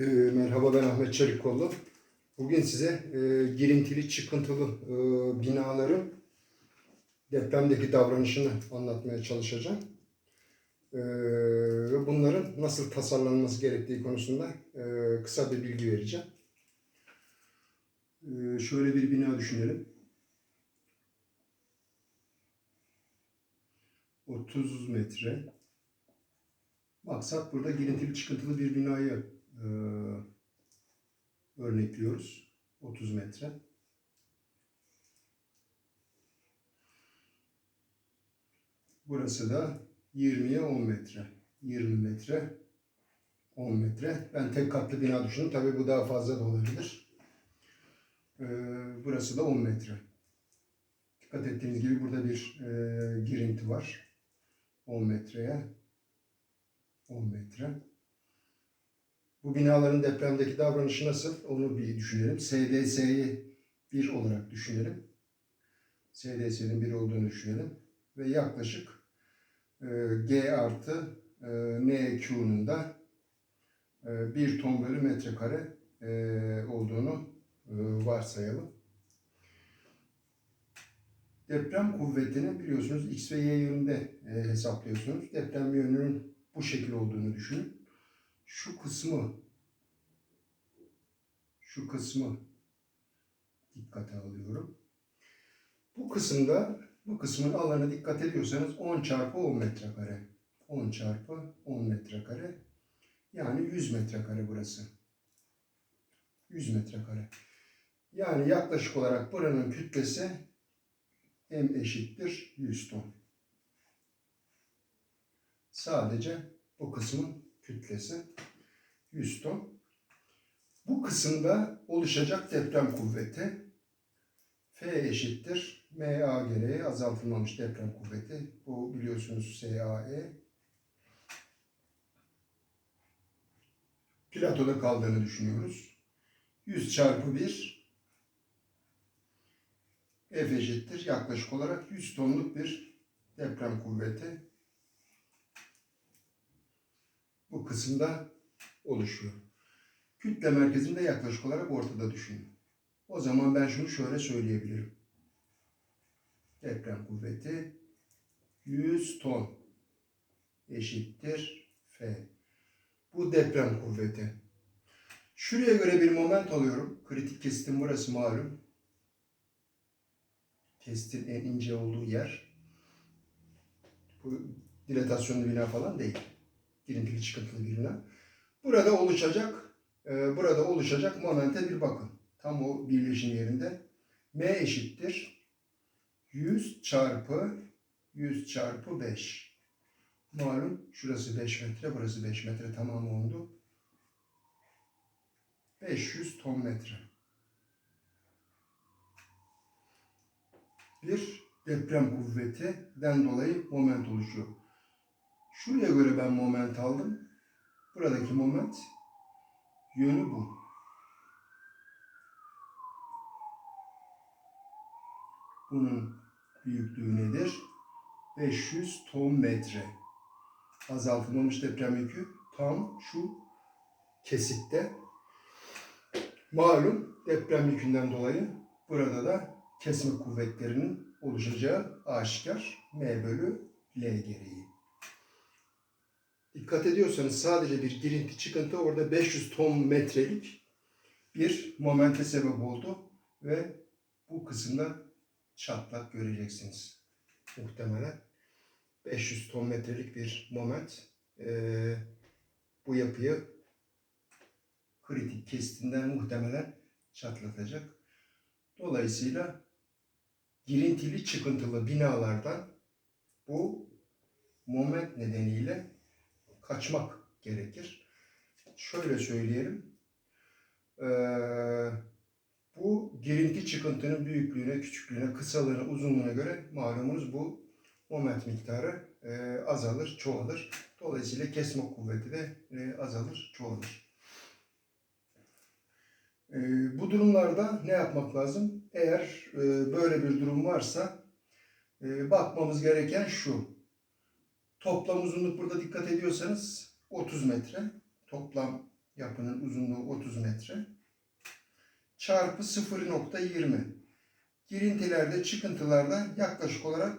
E, merhaba ben Ahmet Çelikkollu. Bugün size e, girintili çıkıntılı e, binaların depremdeki davranışını anlatmaya çalışacağım. E, ve bunların nasıl tasarlanması gerektiği konusunda e, kısa bir bilgi vereceğim. E, şöyle bir bina düşünelim. 30 metre. Maksat burada girintili çıkıntılı bir binayı e, örnekliyoruz. 30 metre. Burası da 20'ye 10 metre. 20 metre, 10 metre. Ben tek katlı bina düşündüm. Tabii bu daha fazla da olabilir. E, burası da 10 metre. Dikkat ettiğiniz gibi burada bir e, girinti var. 10 metreye 10 metre. Bu binaların depremdeki davranışı nasıl? Onu bir düşünelim. SDS'yi 1 olarak düşünelim. SDS'nin 1 olduğunu düşünelim. Ve yaklaşık e, G artı e, NQ'nun da e, 1 ton bölü metrekare e, olduğunu e, varsayalım. Deprem kuvvetini biliyorsunuz X ve Y yönünde e, hesaplıyorsunuz. Deprem yönünün bu şekil olduğunu düşünün. Şu kısmı şu kısmı dikkate alıyorum. Bu kısımda bu kısmın alanı dikkat ediyorsanız 10 çarpı 10 metrekare. 10 çarpı 10 metrekare. Yani 100 metrekare burası. 100 metrekare. Yani yaklaşık olarak buranın kütlesi M eşittir 100 ton. Sadece bu kısmın kütlesi 100 ton. Bu kısımda oluşacak deprem kuvveti F eşittir MA gereği azaltılmamış deprem kuvveti. Bu biliyorsunuz SAE. Platoda kaldığını düşünüyoruz. 100 çarpı 1 F eşittir yaklaşık olarak 100 tonluk bir deprem kuvveti bu kısımda oluşuyor. Kütle merkezinde yaklaşık olarak ortada düşünün. O zaman ben şunu şöyle söyleyebilirim. Deprem kuvveti 100 ton eşittir F. Bu deprem kuvveti. Şuraya göre bir moment alıyorum. Kritik kesitin burası malum. Kestin en ince olduğu yer. Bu dilatasyonlu bina falan değil girintili çıkıntılı bina. Burada oluşacak e, burada oluşacak momente bir bakın. Tam o birleşim yerinde. M eşittir 100 çarpı 100 çarpı 5. Malum şurası 5 metre, burası 5 metre tamamı oldu. 500 ton metre. Bir deprem kuvvetinden dolayı moment oluşuyor. Şuraya göre ben moment aldım. Buradaki moment yönü bu. Bunun büyüklüğü nedir? 500 ton metre. Azaltılmamış deprem yükü tam şu kesitte. Malum deprem yükünden dolayı burada da kesme kuvvetlerinin oluşacağı aşikar M bölü L gereği. Dikkat ediyorsanız sadece bir girinti çıkıntı orada 500 ton metrelik bir momente sebep oldu ve bu kısımda çatlak göreceksiniz muhtemelen. 500 ton metrelik bir moment e, bu yapıyı kritik kestiğinden muhtemelen çatlatacak. Dolayısıyla girintili çıkıntılı binalardan bu moment nedeniyle kaçmak gerekir. Şöyle söyleyelim. Ee, bu girinti çıkıntının büyüklüğüne, küçüklüğüne, kısalığına, uzunluğuna göre malumunuz bu moment miktarı e, azalır, çoğalır. Dolayısıyla kesme kuvveti de e, azalır, çoğalır. E, bu durumlarda ne yapmak lazım? Eğer e, böyle bir durum varsa e, bakmamız gereken şu. Toplam uzunluk burada dikkat ediyorsanız 30 metre. Toplam Yapının uzunluğu 30 metre. Çarpı 0.20. Girintilerde, çıkıntılarda yaklaşık olarak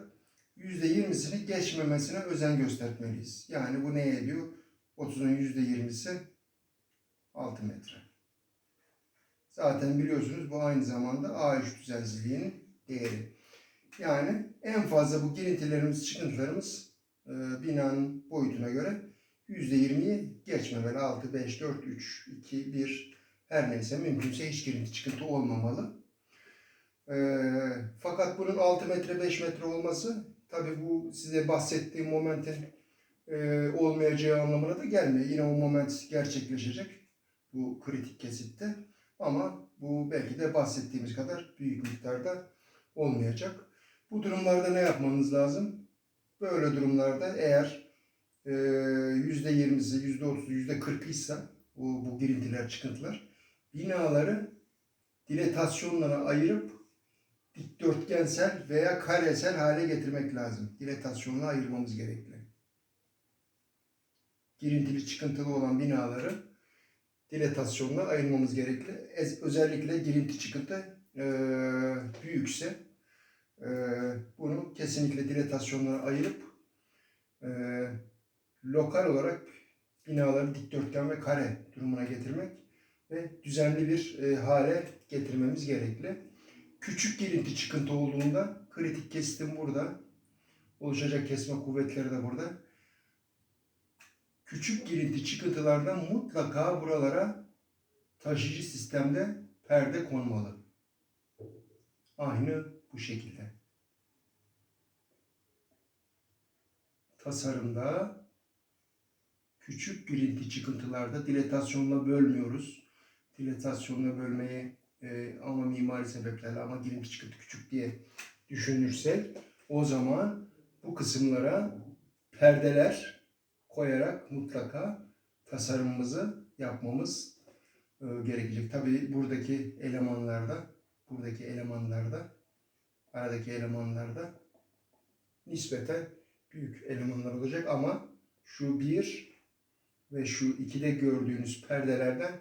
%20'sini geçmemesine özen göstermeliyiz. Yani bu ne ediyor? 30'un %20'si 6 metre. Zaten biliyorsunuz bu aynı zamanda A3 düzensizliğinin değeri. Yani en fazla bu girintilerimiz, çıkıntılarımız binanın boyutuna göre %20'yi geçmemeli. 6, 5, 4, 3, 2, 1 her neyse mümkünse hiç girinti çıkıntı olmamalı. E, fakat bunun 6 metre 5 metre olması tabi bu size bahsettiğim momentin e, olmayacağı anlamına da gelmiyor. Yine o moment gerçekleşecek bu kritik kesitte. Ama bu belki de bahsettiğimiz kadar büyük miktarda olmayacak. Bu durumlarda ne yapmanız lazım? Böyle durumlarda eğer e, %20'si, %30'u, %40'ı ise bu, bu girintiler, çıkıntılar binaları dilatasyonlara ayırıp dikdörtgensel veya karesel hale getirmek lazım. Dilatasyonla ayırmamız gerekli. Girintili çıkıntılı olan binaları dilatasyonla ayırmamız gerekli. Özellikle girinti çıkıntı e, büyükse bunu kesinlikle dilatasyonlara ayırıp e, lokal olarak binaları dikdörtgen ve kare durumuna getirmek ve düzenli bir e, hale getirmemiz gerekli. Küçük girinti çıkıntı olduğunda kritik kesitim burada. Oluşacak kesme kuvvetleri de burada. Küçük girinti çıkıntılardan mutlaka buralara taşıyıcı sistemde perde konmalı. Aynı bu şekilde. Tasarımda küçük girinti çıkıntılarda dilatasyonla bölmüyoruz. Dilatasyonla bölmeyi e, ama mimari sebeplerle ama girinti çıkıntı küçük diye düşünürsek o zaman bu kısımlara perdeler koyarak mutlaka tasarımımızı yapmamız e, gerekecek. Tabii buradaki elemanlarda, buradaki elemanlarda, aradaki elemanlarda nispeten büyük elemanlar olacak ama şu bir ve şu ikide gördüğünüz perdelerden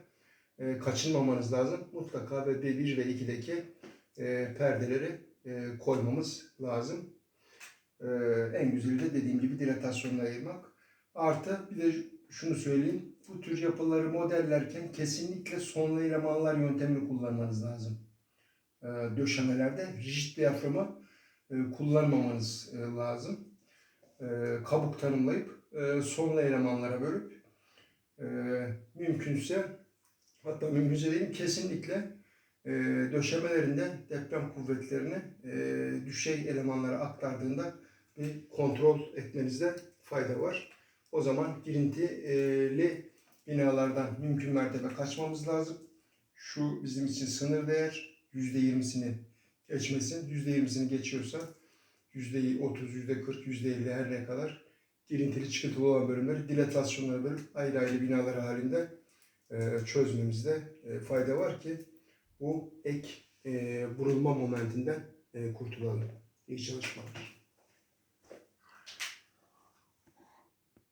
e, kaçınmamanız lazım. Mutlaka ve B1 ve 2'deki e, perdeleri e, koymamız lazım. E, en güzeli de dediğim gibi dilatasyonla ayırmak. Artı bir de şunu söyleyeyim. Bu tür yapıları modellerken kesinlikle sonlu elemanlar yöntemini kullanmanız lazım. E, döşemelerde rigid diyaframı e, kullanmamanız e, lazım. Kabuk tanımlayıp sonlu elemanlara bölüp mümkünse hatta mümkünse değil kesinlikle döşemelerinde deprem kuvvetlerini düşey elemanlara aktardığında bir kontrol etmenizde fayda var. O zaman girintili binalardan mümkün mertebe kaçmamız lazım. Şu bizim için sınır değer. %20'sini geçmesin. %20'sini geçiyorsa %30, %40, %50 her ne kadar girintili çıkıntılı olan bölümleri dilatasyonlara bölüp ayrı ayrı binalar halinde e, çözmemizde e, fayda var ki bu ek burulma momentinden e, kurtulalım. İyi çalışmalar.